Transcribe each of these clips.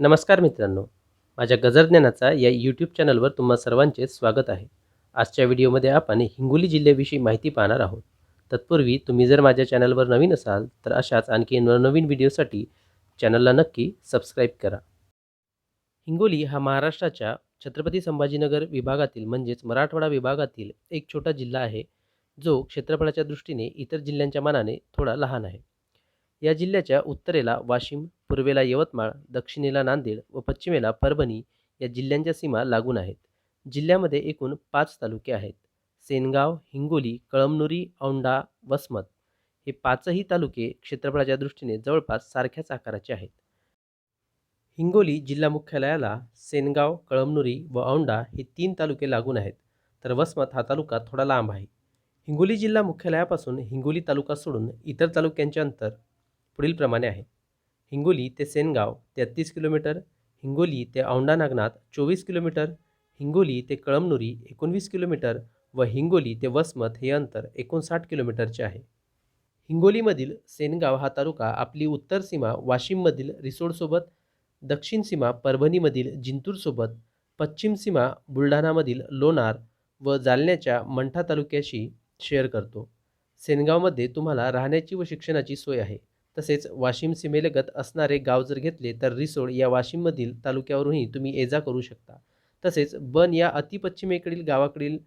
नमस्कार मित्रांनो. माझ्या गजरज्ञानाचा या यूट्यूब चॅनलवर तुम्हा सर्वांचे स्वागत आहे. आजच्या व्हिडिओमध्ये आपण हिंगोली जिल्ह्याविषयी माहिती पाहणार आहोत. तत्पूर्वी तुम्ही जर माझ्या चॅनलवर नवीन असाल तर अशाच आणखी नवनवीन व्हिडिओसाठी चॅनलला नक्की सबस्क्राईब करा. हिंगोली हा महाराष्ट्राच्या छत्रपती संभाजीनगर विभागातील म्हणजेच मराठवाडा विभागातील एक छोटा जिल्हा आहे जो क्षेत्रफळाच्या दृष्टीने इतर जिल्ह्यांच्या मानाने थोडा लहान आहे. या जिल्ह्याच्या उत्तरेला वाशिम पूर्वेला यवतमाळ दक्षिणेला नांदेड व पश्चिमेला परभणी या जिल्ह्यांच्या सीमा लागून आहेत. जिल्ह्यामध्ये एकूण पाच तालुके आहेत. सेनगाव हिंगोली कळमनुरी औंढा वसमत हे पाचही तालुके क्षेत्रफळाच्या दृष्टीने जवळपास सारख्याच आकाराचे आहेत. हिंगोली जिल्हा मुख्यालयाला सेनगाव कळमनुरी व औंढा हे तीन तालुके लागून आहेत तर वसमत हा तालुका थोडा लांब आहे. हिंगोली जिल्हा मुख्यालयापासून हिंगोली तालुका सोडून इतर तालुक्यांचे अंतर पुढीलप्रमाणे आहे. हिंगोली ते सेनगाव तेहतीस किलोमीटर हिंगोली ते औंढा नागनाथ चोवीस किलोमीटर हिंगोली ते कळमनुरी एकोणवीस किलोमीटर व हिंगोली ते वसमत हे अंतर एकोणसाठ किलोमीटरचे आहे. हिंगोलीमधील सेनगाव हा तालुका आपली उत्तर सीमा वाशिममधील रिसोडसोबत दक्षिण सीमा परभणीमधील जिंतूरसोबत पश्चिम सीमा बुलढाणामधील लोणार व जालन्याच्या मंठा तालुक्याशी शेअर करतो. सेनगावमध्ये तुम्हाला राहण्याची व शिक्षणाची सोय आहे. तसेच वाशिम सीमेलगत असणारे गाव जर घेतले तर रिसोड या वाशिममधील तालुक्यावरूनही तुम्ही ये जा करू शकता. तसेच बन या अतिपश्चिमेकडील गावाकडील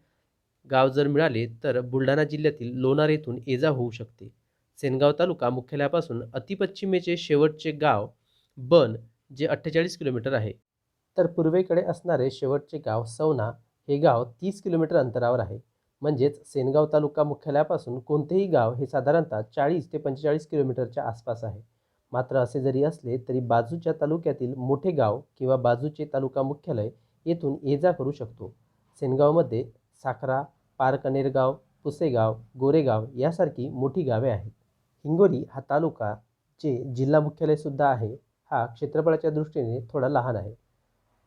गाव जर मिळाले तर बुलढाणा जिल्ह्यातील लोणार येथून ये जा होऊ शकते. सेनगाव तालुका मुख्यालयापासून अतिपश्चिमेचे शेवटचे गाव बन जे अठ्ठेचाळीस किलोमीटर आहे. तर पूर्वेकडे असणारे शेवटचे गाव सवना हे गाव तीस किलोमीटर अंतरावर आहे. म्हणजेच सेनगाव तालुका मुख्यालयापासून कोणतेही गाव हे साधारणतः चाळीस ते पंचेचाळीस किलोमीटरच्या आसपास आहे. मात्र असे जरी असले तरी बाजूच्या तालुक्यातील मोठे गाव किंवा बाजूचे तालुका मुख्यालय येथून ये जा करू शकतो. सेनगावमध्ये साखरा पारकनेरगाव पुसेगाव गोरेगाव यासारखी मोठी गावे आहेत. हिंगोली हा तालुका जे जिल्हा मुख्यालयसुद्धा आहे हा क्षेत्रफळाच्या दृष्टीने थोडा लहान आहे.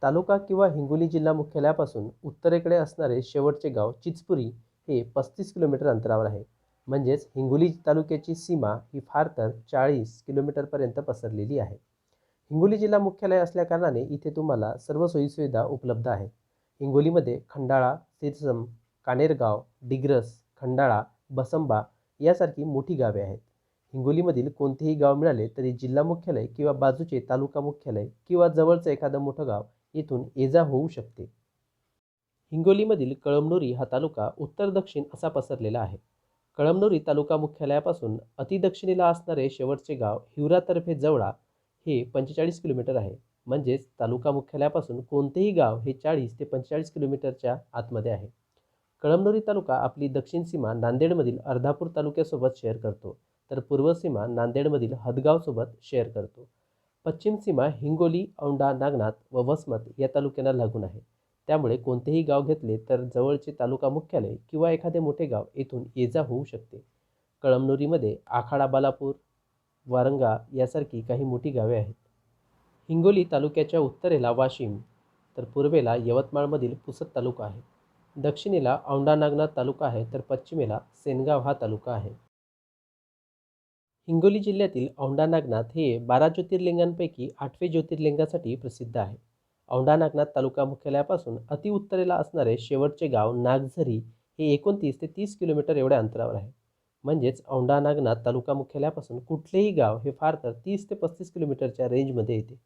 तालुका किंवा हिंगोली जिल्हा मुख्यालयापासून उत्तरेकडे असणारे शेवटचे गाव चिचपुरी हे पस्तीस किलोमीटर अंतरावर आहे. म्हणजेच हिंगोली तालुक्याची सीमा ही फार तर चाळीस किलोमीटरपर्यंत पसरलेली आहे. हिंगोली जिल्हा मुख्यालय असल्याकारणाने इथे तुम्हाला सर्व सोयीसुविधा उपलब्ध आहेत हिंगोलीमध्ये खंडाळा सिरसम कानेरगाव डिग्रस खंडाळा बसंबा यासारखी मोठी गावे आहेत. हिंगोलीमधील कोणतेही गाव मिळाले तरी जिल्हा मुख्यालय किंवा बाजूचे तालुका मुख्यालय किंवा जवळचं एखादं मोठं गाव येथून ये जा होऊ शकते. हिंगोलीमधील कळमनुरी हा तालुका उत्तर दक्षिण असा पसरलेला आहे. कळमनुरी तालुका मुख्यालयापासून अतिदक्षिणेला असणारे शेवटचे गाव हिवरातर्फे जवळा हे पंचेचाळीस किलोमीटर आहे. म्हणजेच तालुका मुख्यालयापासून कोणतेही गाव हे चाळीस ते पंचेचाळीस किलोमीटरच्या आतमध्ये आहे. कळमनुरी तालुका आपली दक्षिण सीमा नांदेडमधील अर्धापूर तालुक्यासोबत शेअर करतो. तर पूर्व सीमा नांदेडमधील हदगावसोबत शेअर करतो. पश्चिम सीमा हिंगोली औंढा नागनाथ व वसमत या तालुक्यांना लागून आहे. त्यामुळे कोणतेही गाव घेतले तर जवळचे तालुका मुख्यालय किंवा एखादे मोठे गाव येथून ये जा होऊ शकते. कळमनुरीमध्ये आखाडा बालापूर वारंगा यासारखी काही मोठी गावे आहेत. हिंगोली तालुक्याच्या उत्तरेला वाशिम तर पूर्वेला यवतमाळमधील पुसद तालुका आहे. दक्षिणेला औंढा नागनाथ तालुका आहे तर पश्चिमेला सेनगाव हा तालुका आहे. हिंगोली जिल्ह्यातील औंढा नागनाथ हे बारा ज्योतिर्लिंगांपैकी आठवे ज्योतिर्लिंगासाठी प्रसिद्ध आहे. औंढा नागनाथ तालुका मुख्यालयापासून अतिउत्तरेला असणारे शेवटचे गाव नागझरी हे एकोणतीस ते तीस किलोमीटर एवढ्या अंतरावर आहे. म्हणजेच औंढा नागनाथ तालुका मुख्यालयापासून कुठलेही गाव हे फार तर तीस ते पस्तीस किलोमीटरच्या रेंजमध्ये येते.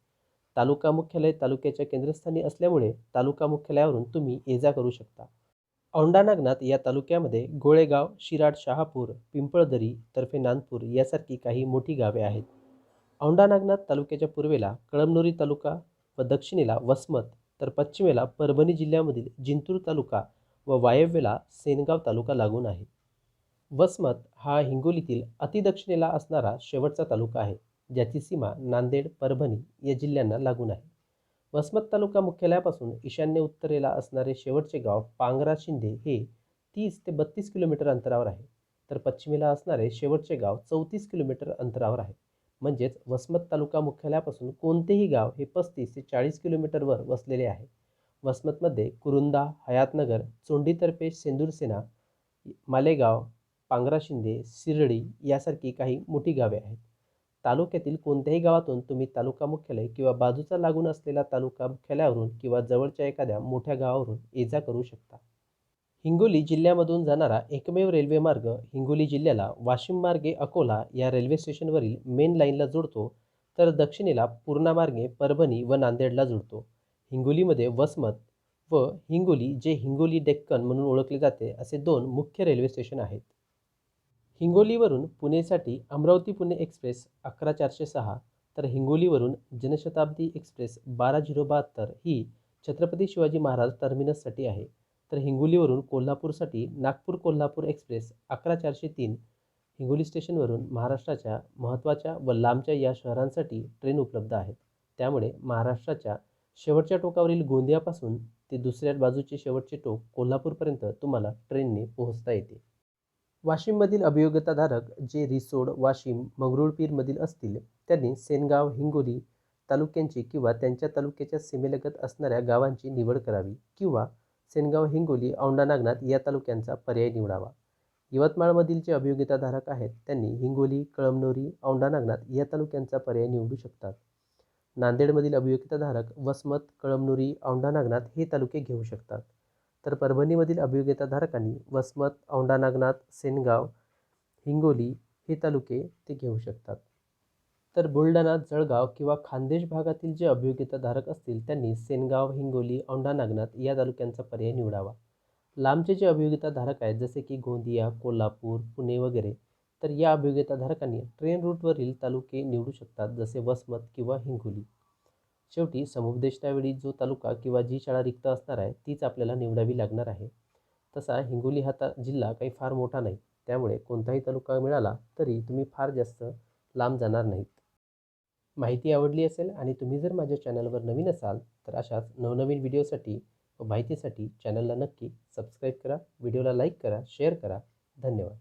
तालुका मुख्यालय तालुक्याच्या केंद्रस्थानी असल्यामुळे तालुका मुख्यालयावरून तुम्ही ये जा करू शकता. औंढा नागनाथ या तालुक्यामध्ये गोळेगाव शिराड शहापूर पिंपळदरी तर्फे नांदपूर यासारखी काही मोठी गावे आहेत. औंढा नागनाथ तालुक्याच्या पूर्वेला कळमनुरी तालुका व दक्षिणेला वसमत तर पश्चिमेला परभणी जिल्ह्यामधील जिंतूर तालुका व वायव्येला सेनगाव तालुका लागून आहे. वसमत हा हिंगोलीतील अतिदक्षिणेला असणारा शेवटचा तालुका आहे ज्याची सीमा नांदेड परभणी या जिल्ह्यांना लागून आहे. वसमत तालुका मुख्यालयापासून ईशान्य उत्तरेला असणारे शेवटचे गाव पांगरा शिंदे हे तीस ते बत्तीस किलोमीटर अंतरावर आहे. तर पश्चिमेला असणारे शेवटचे गाव चौतीस किलोमीटर अंतरावर आहे. म्हणजेच वसमत तालुका मुख्यालयापासून कोणतेही गाव हे पस्तीस ते चाळीस किलोमीटरवर वसलेले आहे. वसमतमध्ये कुरुंदा हयातनगर चोंडीतर्फे सेंदूरसेना मालेगाव पांगरा शिंदे शिर्डी यासारखी काही मोठी गावे आहेत. तालुक्यातील कोणत्याही गावातून तुम्ही तालुका मुख्यालय किंवा बाजूचा लागून असलेला तालुका मुख्यालयावरून किंवा जवळच्या एखाद्या मोठ्या गावावरून ये जा करू शकता. हिंगोली जिल्ह्यामधून जाणारा एकमेव रेल्वे मार्ग हिंगोली जिल्ह्याला वाशिम मार्गे अकोला या रेल्वे स्टेशनवरील मेन लाईनला जोडतो तर दक्षिणेला पूर्णामार्गे परभणी व नांदेडला जोडतो. हिंगोलीमध्ये वसमत व हिंगोली जे हिंगोली डेक्कन म्हणून ओळखले जाते असे दोन मुख्य रेल्वे स्टेशन आहेत. हिंगोलीवरून पुणेसाठी अमरावती पुणे एक्सप्रेस अकरा चारशे सहा तर हिंगोलीवरून जनशताब्दी एक्सप्रेस बारा झिरो बहात्तर ही छत्रपती शिवाजी महाराज टर्मिनससाठी आहे. तर हिंगोलीवरून कोल्हापूरसाठी नागपूर कोल्हापूर एक्सप्रेस अकरा चारशे तीन हिंगोली स्टेशनवरून महाराष्ट्राच्या महत्त्वाच्या व लांबच्या या शहरांसाठी ट्रेन उपलब्ध आहेत. त्यामुळे महाराष्ट्राच्या शेवटच्या टोकावरील गोंदियापासून ते दुसऱ्या बाजूचे शेवटचे टोक कोल्हापूरपर्यंत तुम्हाला ट्रेनने पोहोचता येते. वाशिममधील अभियोग्यताधारक जे रिसोड वाशिम मंगरुळपीरमधील असतील त्यांनी सेनगाव हिंगोली तालुक्यांची किंवा त्यांच्या तालुक्याच्या सीमेलगत असणाऱ्या गावांची निवड करावी किंवा सेनगाव हिंगोली औंढा नागनाथ या तालुक्यांचा पर्याय निवडावा. यवतमाळमधील जे अभियोग्यताधारक आहेत त्यांनी हिंगोली कळमनोरी औंढा नागनाथ या तालुक्यांचा पर्याय निवडू शकतात. नांदेडमधील अभियोग्यताधारक वसमत कळमनुरी औंढा नागनाथ हे तालुके घेऊ शकतात. तर परभणीमधील अभियोग्यताधारकांनी वसमत औंढा नागनाथ सेनगाव हिंगोली हे तालुके ते घेऊ शकतात. तर बुलढाणा जळगाव किंवा खानदेश भागातील जे अभियोग्यताधारक असतील त्यांनी सेनगाव हिंगोली औंढा नागनाथ या तालुक्यांचा पर्याय निवडावा. लांबचे जे अभियोग्यताधारक आहेत जसे की गोंदिया कोल्हापूर पुणे वगैरे तर या अभियोग्यताधारकांनी ट्रेन रूटवरील तालुके निवडू शकतात जसे वसमत किंवा हिंगोली. शेवटी समुपदेशनावेळी जो तालुका किंवा जी शाळा रिक्त असणार आहे तीच आपल्याला निवडावी लागणार आहे. तसा हिंगोली हा ता जिल्हा काही फार मोठा नाही. त्यामुळे कोणताही तालुका मिळाला तरी तुम्ही फार जास्त लांब जाणार नाहीत. माहिती आवडली असेल आणि तुम्ही जर माझ्या चॅनलवर नवीन असाल तर अशाच नवनवीन व्हिडिओसाठी व माहितीसाठी चॅनलला नक्की सबस्क्राईब करा व्हिडिओला लाईक करा शेअर करा. धन्यवाद.